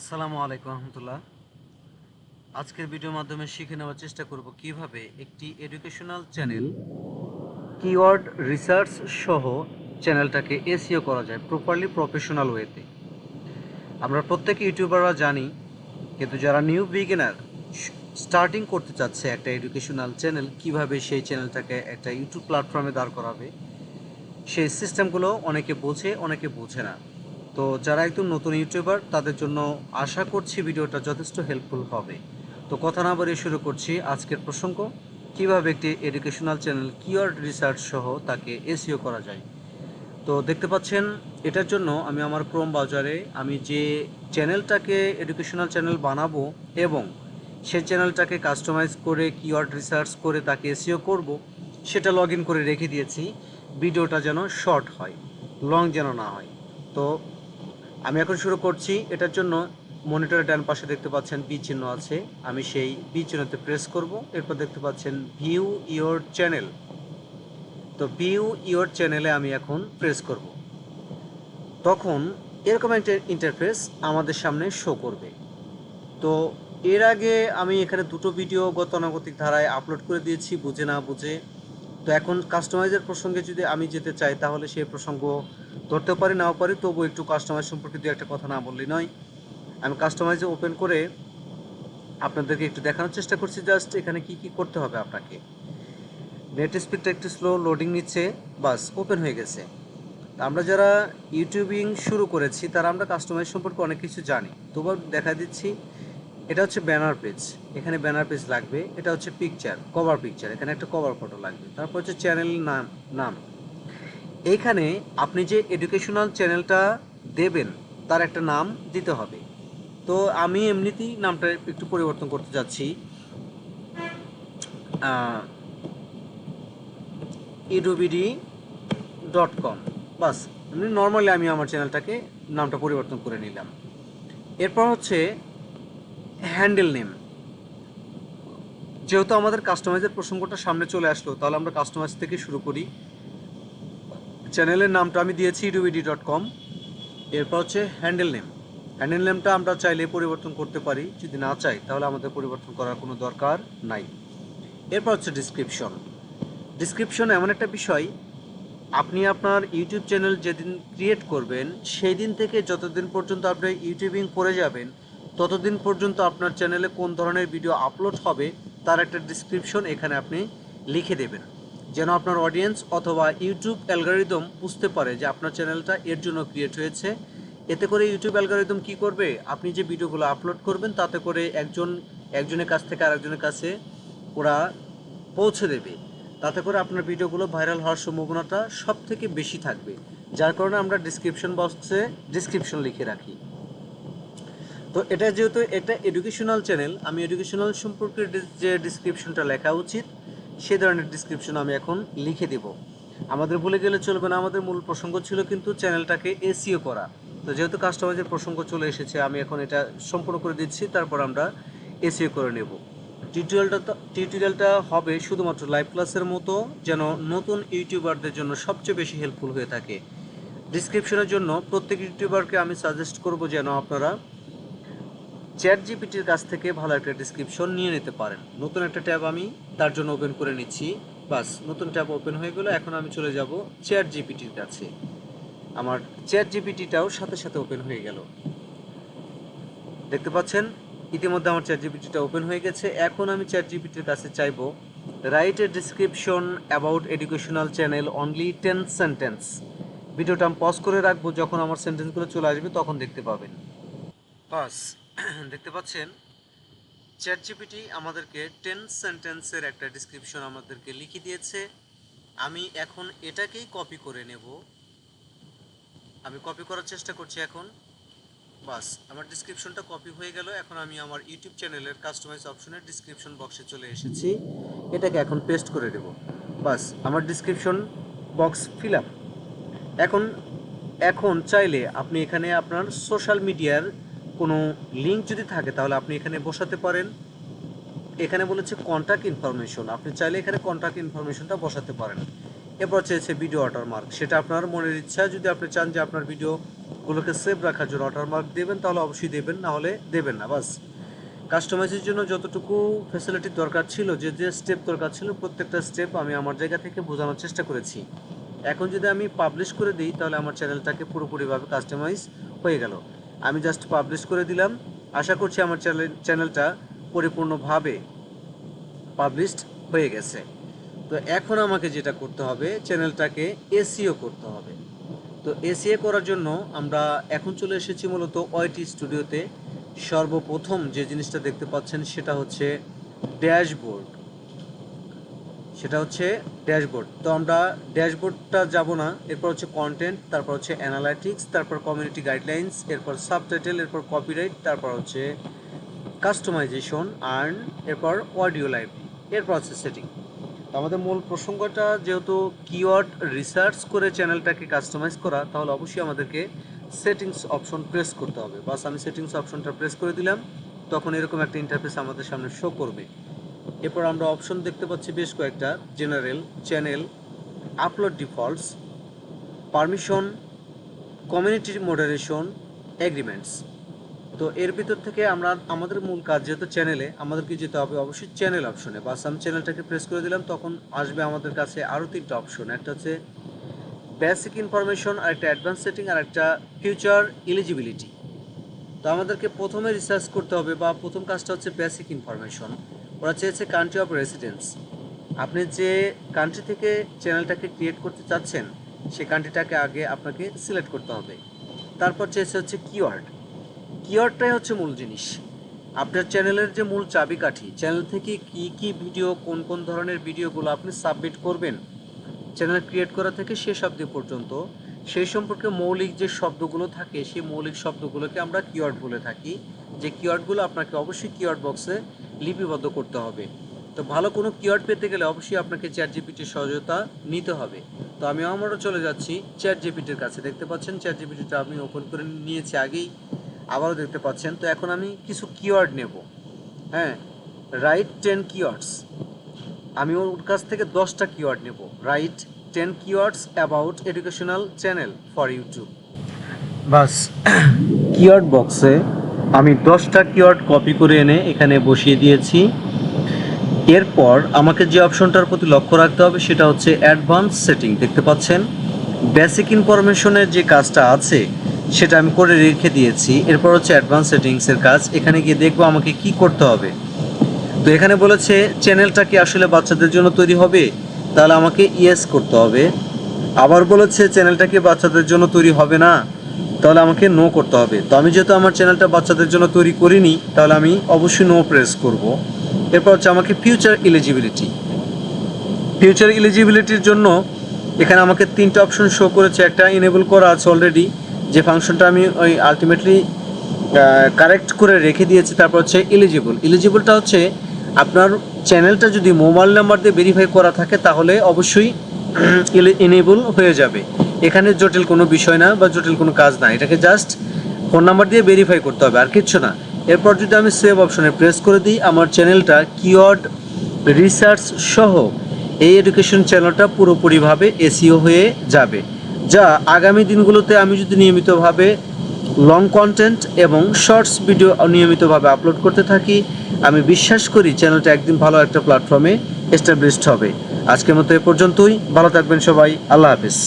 আসসালামু আলাইকুম রহমতুল্লাহ। আজকের ভিডিওর মাধ্যমে শিখে নেওয়ার চেষ্টা করব কীভাবে একটি এডুকেশনাল চ্যানেল কিওয়ার্ড রিসার্চ সহ চ্যানেলটাকে এসিও করা যায় প্রপারলি প্রফেশনাল ওয়েতে। আমরা প্রত্যেক ইউটিউবাররা জানি, কিন্তু যারা নিউ বিগিনার, স্টার্টিং করতে চাচ্ছে একটা এডুকেশনাল চ্যানেল, কীভাবে সেই চ্যানেলটাকে একটা ইউটিউব প্ল্যাটফর্মে দাঁড় করাবে, সেই সিস্টেমগুলো অনেকে বোঝে অনেকে বোঝে না। তো যারা একদম নতুন ইউটিউবার, তাদের জন্য আশা করছি ভিডিওটা যথেষ্ট হেল্পফুল হবে। তো কথা না বাড়িয়ে শুরু করছি আজকের প্রসঙ্গ। কীভাবে একটি এডুকেশনাল চ্যানেল কিওয়ার্ড রিসার্চ সহ তাকে এসিও করা যায়। তো দেখতে পাচ্ছেন, এটার জন্য আমি আমার ক্রোম বাজারে আমি যে চ্যানেলটাকে এডুকেশনাল চ্যানেল বানাবো এবং সেই চ্যানেলটাকে কাস্টমাইজ করে কিওয়ার্ড রিসার্চ করে তাকে এসিও করব, সেটা লগ করে রেখে দিয়েছি। ভিডিওটা যেন শর্ট হয় লং যেন না হয়। তো আমি এখন শুরু করছি। এটার জন্য মনিটরের ডান পাশে দেখতে পাচ্ছেন বি চিহ্ন আছে। আমি সেই বি চিহ্নতে প্রেস করব। এরপর দেখতে পাচ্ছেন ভিউ ইওর চ্যানেল তো ভিউ ইওর চ্যানেলে আমি এখন প্রেস করব। তখন এরকম একটা ইন্টারফেস আমাদের সামনে শো করবে। তো এর আগে আমি এখানে দুটো ভিডিও গতানুগতিক ধারায় আপলোড করে দিয়েছি, বুঝে না বুঝে। তো এখন কাস্টমাইজের প্রসঙ্গে যদি আমি যেতে চাই, তাহলে সেই প্রসঙ্গ ধরতে পারি, নাও পারি তবু একটু কাস্টমাইজ সম্পর্কে দু একটা কথা না বললেই নয়। আমি কাস্টমাইজে ওপেন করে আপনাদেরকে একটু দেখানোর চেষ্টা করছি জাস্ট এখানে কি কি করতে হবে আপনাকে। নেট স্পিডটা একটু স্লো লোডিং নিচ্ছে, বাস ওপেন হয়ে গেছে। আমরা যারা ইউটিউবিং শুরু করেছি, তারা আমরা কাস্টমাইজ সম্পর্কে অনেক কিছু জানি। তবু দেখা দিচ্ছি, এটা হচ্ছে ব্যানার পেজ এখানে ব্যানার পেজ লাগবে, এটা হচ্ছে পিকচার কভার পিকচার এখানে একটা কভার ফটো লাগবে। তারপর হচ্ছে চ্যানেল নাম নাম। এইখানে আপনি যে এডুকেশনাল চ্যানেলটা দেবেন, তার একটা নাম দিতে হবে। তো আমি এমনিতেই নামটা একটু পরিবর্তন করতে যাচ্ছি। ইডুবিডি ডট কম বাস, এমনি নর্মালি আমি আমার চ্যানেলটাকে নামটা পরিবর্তন করে নিলাম। এরপর হচ্ছে হ্যান্ডেল নেম যেহেতু আমাদের কাস্টমাইজের প্রসঙ্গটা সামনে চলে আসলো, তাহলে আমরা কাস্টমাইজ থেকে শুরু করি। চ্যানেলের নামটা আমি দিয়েছি ইডুবিডি ডট কম। এরপর হচ্ছে হ্যান্ডেল নেম। হ্যান্ডেল নেমটা আমরা চাইলে পরিবর্তন করতে পারি। যদি না চাই, তাহলে আমাদের পরিবর্তন করার কোনো দরকার নাই। এরপর হচ্ছে ডিসক্রিপশন ডিসক্রিপশন এমন একটা বিষয়, আপনি আপনার ইউটিউব চ্যানেল যেদিন ক্রিয়েট করবেন সেই দিন থেকে যতদিন পর্যন্ত আপনি ইউটিউবিং করে যাবেন, ততদিন পর্যন্ত আপনার চ্যানেলে কোন ধরনের ভিডিও আপলোড হবে, তার একটা ডিসক্রিপশন এখানে আপনি লিখে দেবেন। যেন আপনার অডিয়েন্স অথবা ইউটিউব অ্যালগোরিদম বুঝতে পারে যে আপনার চ্যানেলটা এর জন্য ক্রিয়েট হয়েছে। এতে করে ইউটিউব অ্যালগোরিদম কি করবে? আপনি যে ভিডিওগুলো আপলোড করবেন, তাতে করে একজন, একজনের কাছ থেকে আরেকজনের কাছে ওরা পৌঁছে দেবে। তাতে করে আপনার ভিডিওগুলো ভাইরাল হওয়ার সম্ভাবনাটা সব থেকে বেশি থাকবে। যার কারণে আমরা ডিসক্রিপশন বক্সে ডিসক্রিপশন লিখে রাখি। তো এটা যেহেতু একটা এডুকেশনাল চ্যানেল আমি এডুকেশনাল সম্পর্কে যে ডিসক্রিপশনটা লেখা উচিত সে ধরনের ডিসক্রিপশন আমি এখন লিখে দেব। আমাদের ভুলে গেলে চলবে না, আমাদের মূল প্রসঙ্গ ছিল কিন্তু চ্যানেলটাকে এসিও করা। তো যেহেতু কাস্টমাইজের প্রসঙ্গ চলে এসেছে, আমি এখন এটা সম্পূর্ণ করে দিচ্ছি, তারপর আমরা এসিও করে নেব। টিউটোরিয়ালটা তো- টিউটোরিয়ালটা হবে শুধুমাত্র লাইভ ক্লাসের মতো, যেন নতুন ইউটিউবারদের জন্য সবচেয়ে বেশি হেল্পফুল হয়ে থাকে। ডিসক্রিপশনের জন্য প্রত্যেক ইউটিউবারকে আমি সাজেস্ট করব যেন আপনারা চ্যাট জিপিটির কাছ থেকে ভালো একটা ডিসক্রিপশন নিয়ে নিতে পারেন। নতুন একটা ট্যাব আমি তার জন্য ওপেন করে নিচ্ছি। বাস, নতুন ট্যাব ওপেন হয়ে গেল, এখন আমি চলে যাব চ্যাট জিপিটির কাছে। আমার চ্যাট জিপিটিটাও সাথে সাথে ওপেন হয়ে গেল। দেখতে পাচ্ছেন, ইতিমধ্যে আমার চ্যাট জিপিটিটা ওপেন হয়ে গেছে। এখন আমি চ্যাট জিপিটির কাছে চাইব write a description about educational channel only ten sentence ভিডিওটা আমি পজ করে রাখব, যখন আমার সেন্টেন্সগুলো চলে আসবে, তখন দেখতে পাবেন। বাস দেখতে পাচ্ছেন চ্যাট জিপিটি আমাদেরকে টেন সেন্টেন্সের একটা ডিসক্রিপশন আমাদেরকে লিখে দিয়েছে। আমি এখন এটাকেই কপি করে নেব। আমি কপি করার চেষ্টা করছি এখন। বাস, আমার ডিসক্রিপশনটা কপি হয়ে গেল। এখন আমি আমার ইউটিউব চ্যানেলের কাস্টমাইজ অপশনের ডিসক্রিপশন বক্সে চলে এসেছি। এটাকে এখন পেস্ট করে দেব বাস, আমার ডিসক্রিপশন বক্স ফিল আপ এখন এখন চাইলে আপনি এখানে আপনার সোশ্যাল মিডিয়ার কোনো লিঙ্ক যদি থাকে, তাহলে আপনি এখানে বসাতে পারেন। এখানে বলেছে কন্ট্যাক্ট ইনফরমেশন আপনি চাইলে এখানে কন্ট্যাক্ট ইনফরমেশনটা বসাতে পারেন। এরপর চেয়েছে ভিডিও ওয়াটারমার্ক সেটা আপনার মনের ইচ্ছা। যদি আপনি চান যে আপনার ভিডিও গুলোকে সেভ রাখার জন্য ওয়াটারমার্ক দেবেন, তাহলে অবশ্যই দেবেন, না হলে দেবেন না, বাস। কাস্টমাইজের জন্য যতটুকু ফ্যাসিলিটি দরকার ছিল, যে যে স্টেপ দরকার ছিল, প্রত্যেকটা স্টেপ আমি আমার জায়গা থেকে বোঝানোর চেষ্টা করেছি। এখন যদি আমি পাবলিশ করে দিই, তাহলে আমার চ্যানেলটাকে পুরোপুরিভাবে কাস্টমাইজ হয়ে গেল। আমি জাস্ট পাবলিশ করে দিলাম। আশা করছি আমার চ্যানেল চ্যানেলটা পরিপূর্ণভাবে পাবলিশড হয়ে গেছে। তো এখন আমাকে যেটা করতে হবে চ্যানেলটাকে এসিও করতে হবে। তো এসিএ করার জন্য আমরা এখন চলে এসেছি মূলত ওয়াইটি স্টুডিওতে সর্বপ্রথম যে জিনিসটা দেখতে পাচ্ছেন সেটা হচ্ছে ড্যাশবোর্ড। সেটা হচ্ছে ড্যাশবোর্ড। তো আমরা ড্যাশবোর্ডটা যাব না, এরপর হচ্ছে কন্টেন্ট তারপর হচ্ছে অ্যানালাইটিক্স তারপর কমিউনিটি গাইডলাইন্স এরপর সাবটাইটেল এরপর কপিরাইট তারপর হচ্ছে কাস্টমাইজেশন আর্ন এরপর অডিও লাইব্রেরি এরপর হচ্ছে সেটিং তো আমাদের মূল প্রসঙ্গটা যেহেতু কিওয়ার্ড রিসার্চ করে চ্যানেলটাকে কাস্টমাইজ করা, তাহলে অবশ্যই আমাদেরকে সেটিংস অপশন প্রেস করতে হবে। বাস আমি সেটিংস অপশনটা প্রেস করে দিলাম, তখন এরকম একটা ইন্টারফেস আমাদের সামনে শো করবে। এরপর আমরা অপশন দেখতে পাচ্ছি বেশ কয়েকটা general channel upload defaults permission community moderation agreements তো এর ভিতর থেকে আমরা, আমাদের মূল কাজ যেহেতু চ্যানেলে আমাদেরকে যেতে হবে অবশ্যই চ্যানেল অপশনে বাস আমি চ্যানেলটাকে প্রেস করে দিলাম, তখন আসবে আমাদের কাছে আরও তিনটা অপশন একটা হচ্ছে বেসিক ইনফরমেশন আর একটা অ্যাডভান্স সেটিং আর একটা ফিউচার এলিজিবিলিটি তো আমাদেরকে প্রথমে রিসার্চ করতে হবে বা প্রথম কাজটা হচ্ছে বেসিক ইনফরমেশন ওরা চেয়েছে কান্ট্রি অফ রেসিডেন্স আপনি যে কান্ট্রি থেকে চ্যানেলটাকে ক্রিয়েট করতে চাচ্ছেন সেই কান্ট্রিটাকে আগে আপনাকে সিলেক্ট করতে হবে। তারপর চেয়েছে হচ্ছে কিওয়ার্ড কিওয়ার্ডটাই হচ্ছে মূল জিনিস। আপনার চ্যানেলের যে মূল চাবিকাঠি চ্যানেল থেকে কি কি ভিডিও কোন কোন ধরনের ভিডিওগুলো আপনি সাবমিট করবেন চ্যানেল ক্রিয়েট করা থেকে শেষ অবধি পর্যন্ত, সেই সম্পর্কে মৌলিক যে শব্দগুলো থাকে, সেই মৌলিক শব্দগুলোকে আমরা কিওয়ার্ড বলে থাকি। যে কিওয়ার্ডগুলো আপনাকে অবশ্যই কিওয়ার্ড বক্সে লিপিবদ্ধ করতে হবে। তো ভালো কোনো কিওয়ার্ড পেতে গেলে অবশ্যই আপনাকে চ্যাট জিপিটির সহায়তা নিতে হবে। তো আমি আমারও চলে যাচ্ছি চ্যাট জিপিটির কাছে। দেখতে পাচ্ছেন চ্যাট জিপিটিটা আমি ওপেন করে নিয়েছি আগেই। আবারও দেখতে পাচ্ছেন। তো এখন আমি কিছু কিওয়ার্ড নেব। হ্যাঁ রাইট টেন কিওয়ার্ডস আমি ওর কাছ থেকে দশটা কিওয়ার্ড নেব। Write ten keywords about educational channel for YouTube bus keyword বক্সে আমি দশটা কিওয়ার্ড কপি করে এনে এখানে বসিয়ে দিয়েছি। এরপর আমাকে যে অপশনটার প্রতি লক্ষ্য রাখতে হবে সেটা হচ্ছে অ্যাডভান্স সেটিং, দেখতে পাচ্ছেন? বেসিক ইনফরমেশনের যে কাজটা আছে সেটা আমি করে রেখে দিয়েছি। এরপর হচ্ছে অ্যাডভান্স সেটিংসের কাজ। এখানে গিয়ে দেখব আমাকে কি করতে হবে। তো এখানে বলেছে, চ্যানেলটা কি আসলে বাচ্চাদের জন্য তৈরি হবে? তাহলে আমাকে ইয়েস করতে হবে। আবার বলেছে, চ্যানেলটা কি বাচ্চাদের জন্য তৈরি হবে না? তাহলে আমাকে নো করতে হবে। তো আমি যেহেতু আমার চ্যানেলটা বাচ্চাদের জন্য তৈরি করিনি, তাহলে আমি অবশ্যই নো প্রেস করব। এরপর হচ্ছে আমাকে ফিউচার এলিজিবিলিটি ফিউচার এলিজিবিলিটির জন্য এখানে আমাকে তিনটা অপশন শো করেছে। একটা ইনেবল করা আছে অলরেডি যে ফাংশনটা আমি ওই আলটিমেটলি কারেক্ট করে রেখে দিয়েছি, তারপর হচ্ছে এলিজিবল এলিজিবলটা হচ্ছে আপনার চ্যানেলটা যদি মোবাইল নাম্বার দিয়ে ভেরিফাই করা থাকে, তাহলে অবশ্যই এনেবল হয়ে যাবে। এখানে জটিল কোনো বিষয় না বা জটিল কোনো কাজ না। এটাকে জাস্ট ফোন নাম্বার দিয়ে ভেরিফাই করতে হবে, আর কিচ্ছু না। এরপর যদি আমি সেভ অপশনে প্রেস করে দিই, আমার চ্যানেলটা কিওয়ার্ড রিসার্চ সহ এই এডুকেশন চ্যানেলটা পুরোপুরিভাবে এসিও হয়ে যাবে, যা আগামী দিনগুলোতে আমি যদি নিয়মিতভাবে লং কন্টেন্ট এবং শর্টস ভিডিও নিয়মিতভাবে আপলোড করতে থাকি, আমি বিশ্বাস করি চ্যানেলটা একদিন ভালো একটা প্ল্যাটফর্মে এস্টাবলিশড হবে। আজকের মতো এ পর্যন্তই। ভালো থাকবেন সবাই। আল্লাহ হাফিজ।